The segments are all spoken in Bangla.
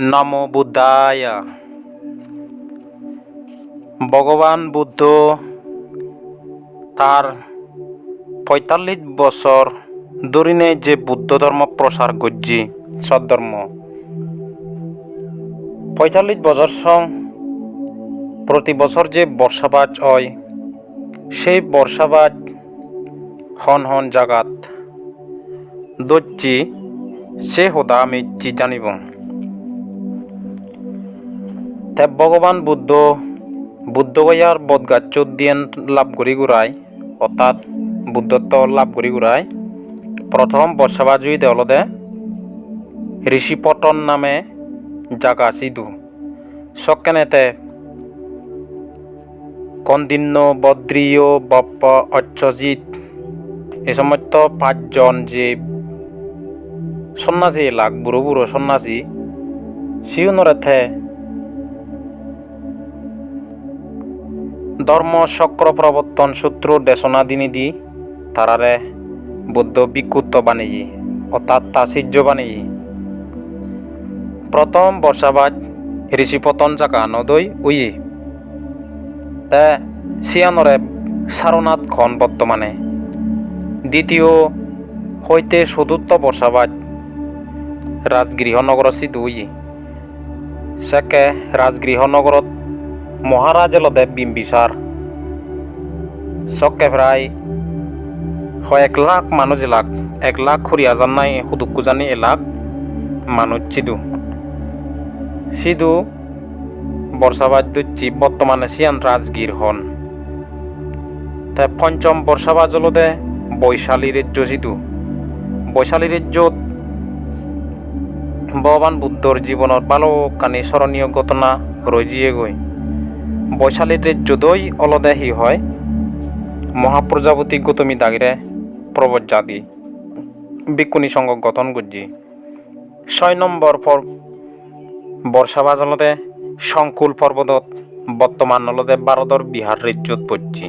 নমো বুদ্ধায়। ভগবান বুদ্ধ তার পঁয়তাল্লিশ বছর ধরিনে যে বুদ্ধ ধর্ম প্রসার করছি সদ্ধর্ম পঁয়তাল্লিশ বছর সং প্রতি বছর যে বর্ষাবাজ হয়, সেই বর্ষাবাজ হন হন জাগাত। দচ্ছি সে হোদা আমি জানিব? তে ভগবান বুদ্ধ বুদ্ধ গয়ার বদগাচ্ছ দিয়েন লাভ করি ঘুরাই অর্থাৎ বুদ্ধত্ব লাভ করি ঘুরাই প্রথম বর্ষাবাজুই দেওলদে ঋষিপটন নামে জাগা সিধু। সকেনেতে কন্দিন্য, বদ্রীয়, বপ্প, অচ্ছজিৎ, এ সমস্ত পাঁচজন যে সন্ন্যাসী এলাক বুড়ো বুড়ো সন্ন্যাসী, সিউনরেথে ধর্ম চক্র প্রবর্তন সূত্র দেশনা দিনিদি তারারে বুদ্ধ বিক্ষুত্ব বানিয়ে অর্থাৎ তাসির্য বানিয়ে প্রথম বর্ষাবাজ ঋষিপতন জাকা নদই উই তে সিয়ানরে সারনাথ খন বর্তমানে। দ্বিতীয় হইতে চতুর্থ বর্ষাবাজ রাজগৃহনগর সিধুই সেকে রাজগৃহনগরত মহারাজলদেব বিম্বিসার। চকে প্রায় হয় এক লাখ মানুষ এলাক এক লাখ খুরি হাজার নাই সুদুকু জানি এলাক মানুষ চিদু। সিধু বর্ষাবাজ দুচ্ছি বর্তমানে সিয়ান রাজগীর হন। তে পঞ্চম বর্ষাবাজলদে বৈশালী রাজ্য সিধু বৈশালী রাজ্যত ভগবান বুদ্ধর জীবনের ভালো কানি স্মরণীয় ঘটনা রজিয়ে গই বৈশালী রাজ্য দই অলদেহি হয়। মহাপ্রজাপতি গৌতমী দাগিরে প্রবজ্জাদি। বিকুনি সংঘ গঠন করছি ছয় নম্বর পর বর্ষাবাজলতে সংকুল পর্বতত বর্তমান অলদে ভারতর বিহার রাজ্যত পড়ছি।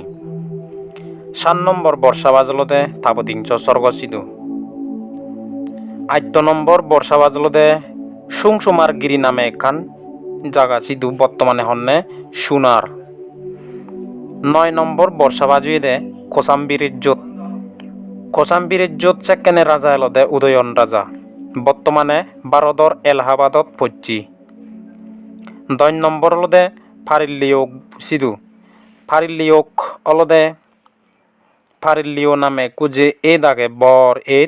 সাত নম্বর বর্ষাবাজলতে তাপতিংচ স্বর্গসিধু। আদ্য নম্বর বর্ষাবাজলতে সুংসুমার গিরি নামে এখান জাগা সিধু বর্তমানে হন্নে সোনার। নয় নম্বর বর্ষাবাজুয়ে দে কোসাম্বির ইজ্জত। কোসাম্বির ইজ্জত সেকেন্ডে রাজা এলদে উদয়ন রাজা। বর্তমানে ভারতর এলাহাবাদত পড়ছি দশ নম্বর অলদে ফারিল্লিয়োগ সিধু। ফারিল্লিয়োগ অলদে ফারিল্লিও নামে কুজে এ দাগে বর এ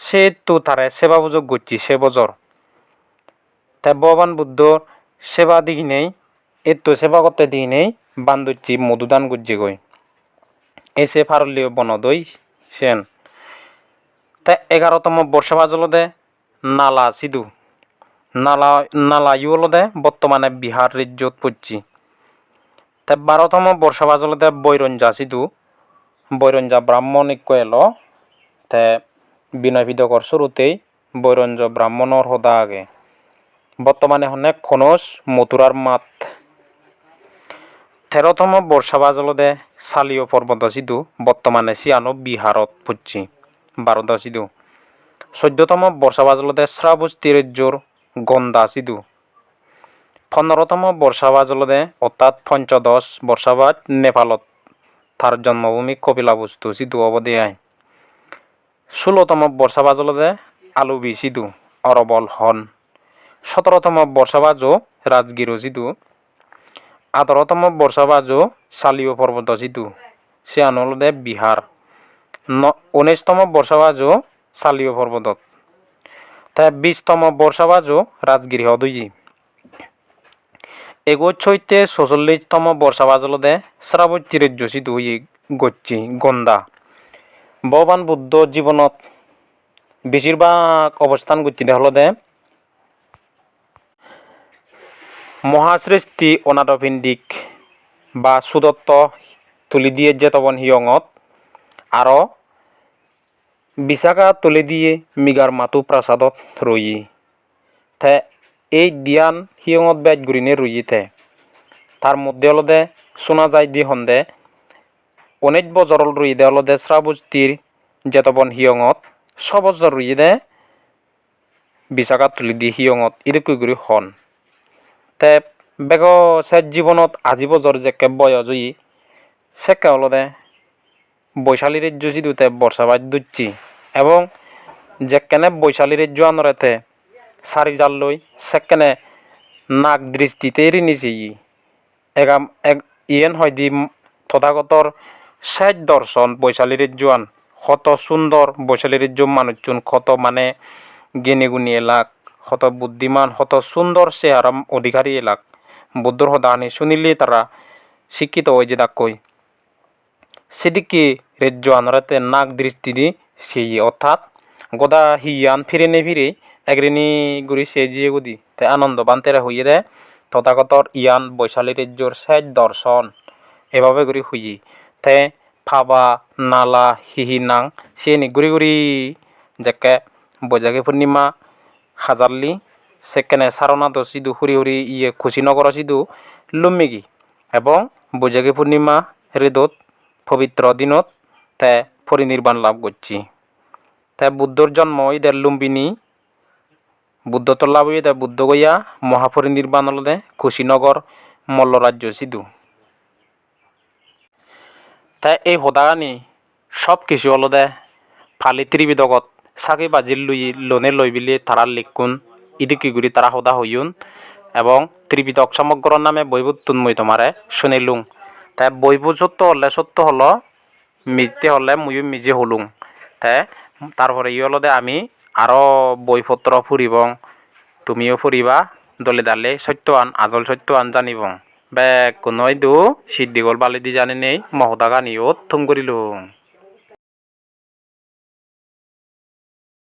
সে তো তারে সেবা বুজক করছি সে বজর। তা ভগবান বুদ্ধ সেবা দিই নেই এ তো সেবা করতে দিই নেই বান্ধুচ্ছি মধুদান গুজ্জি গই। এসে ফারল্লিও বনদই সেন। তা এগারোতম বর্ষা বাজলদে নালা সিধু। নালা নালা ইউলদে বর্তমানে বিহার রাজ্যত পড়ছি তা বারোতম বর্ষা বাজলদে বৈরঞ্জা সিধু। বৈরঞ্জা ব্রাহ্মণ ব্রাহ্মণিক এলো তে বিনয় বিদকর শুরুতেই বৈরঞ্জ ব্রাহ্মণর হদা আগে। বর্তমানে হনে খনস মথুরার মাত তেরোতম বর্ষাবাজলদে সালিও পর্বত সিধু বর্তমানে সিয়ানো বিহারত পড়ছি ভারত সিধু চৈধ্যতম বর্ষাবাজলদে শ্রাবস্তি রাজ্যর গন্দা সিধু পনেরোতম বর্ষাবাজলদে অর্থাৎ পঞ্চদশ বর্ষাবাজ নেপালত তার জন্মভূমি কপিলাবস্তু সিধু অবধি আয় ষোলোতম বর্ষাবাজলদে আলুবি সিধু অরবল হন। সতেরোতম বর্ষাবাজও রাজগিরো সিধু আঠারোতম বর্ষাবাজও সালিও পর্বত সিধু সে আনলদে বিহার। ন উনিশতম বর্ষাবাজও সালিও পর্বতত। তাই বিশতম বর্ষাবাজও রাজগিরি হদুই এগোজ হইতে ছচল্লিশতম বর্ষাবাজলদে শ্রাবতী রাজ্য সিধু গচ্ছি গন্দা। ভগবান বুদ্ধ জীবনত বেশিরভাগ অবস্থান করছি হলদে মহাসৃষ্টি অনাথপিণ্ডিক বা সুদত্ত তুলি দিয়ে যে তবন হিয়ঙত, আরও বিশাখা তুলি দিয়ে মিগার মাতু প্রাসাদত রই থে এই দিয়ান হিয়ঙত ব্যাজ গুরিনে রইতে তার মধ্যে হলদে শোনা যায় দি হন্দে অনেক বজরল রুই দে অলদে শ্রাবস্তির যেতবন হিয়ঙত সবজর রুই দে বিশাখা তুলি দি হিয়ঙত ইদুকুই হন তে বেগ শেষ জীৱনত আজি বজর যেকে বয়স হই সেকে অলদে বৈশালী রাজ্য সিদুতে বর্ষাবাদ দুচ্ছি এবং যেকেনে বৈশালী রাজ্য আনরেতে সারি জাল লই সেকেনে নাক দৃষ্টিতে রিনিছি এগাম এক ইয়েন হয় দি তথাগতর শেষ দর্শন বৈশালী রাজ্যয়ান কত সুন্দর বৈশালী রাজ্য মানুষজন কত মানে জ্ঞানী গুণী এলাক কত বুদ্ধিমান কত সুন্দর চেহারা অধিকারী এলাক বুদ্ধর সদানি শুনিলে তারা শিক্ষিত হয়ে যে কই। সিদিকি রেজ্য আনরাতে নাক দৃষ্টি দি সেই, অর্থাৎ গদা হিয়ান ফিরে নে ফিরে এগ্রিনি গুড়ি সে জিয়ে গুদি, তে আনন্দ বান্তেরা হইয়ে দে তথাগতর ইয়ান বৈশালী রেজ্যর শেষ দর্শন এভাবে গুড়ি হুই তে ফাবা, নালা, হিহি, নাং, সে নি গুড়ি গুড়ি, যেকে বৈশাখী পূর্ণিমা হাজারলি, সেকেনে সারনাথ সিধু, হুরি হুরি ইয়ে কুশিনগর সিধু লুমিগি এবং বৈশাখী পূর্ণিমা হৃদত পবিত্র দিনত তে পরিনির্বাণ লাভ করছি। তে বুদ্ধর জন্ম ইদের লুম্বিনী, বুদ্ধ লাভ হইতে বুদ্ধ গইয়া মহাপরিনির্বাণ হলদে কুশিনগর মল্লরাজ্য সিধু। তাই এই সদাগানি সব কিছু হলদে ফালি ত্রিবিদগত চাকি বাজির লুই, লোনে লই বিলি তারা লিখুন ইদিকি গুড়ি তারা সদা হইউন এবং ত্রিবিদক সমগ্র নামে বৈভূত তুনময় তোমারে শুনিলুং তাই বৈভূ সত্য হলে সত্য হলো, মিথ্যে হলে মুইও নিজে হলুং। তাই তারপরে ই হলো আমি আরও বইপত্র ফুরিবং, তুমিও ফুরিবা দলে দালে সত্যৱান, আজল সত্যৱান জানিবং। বে কোনোই দু সিদ্ধিগল বালি দি জানি নেই মহদাগা নিও থুম করিলুং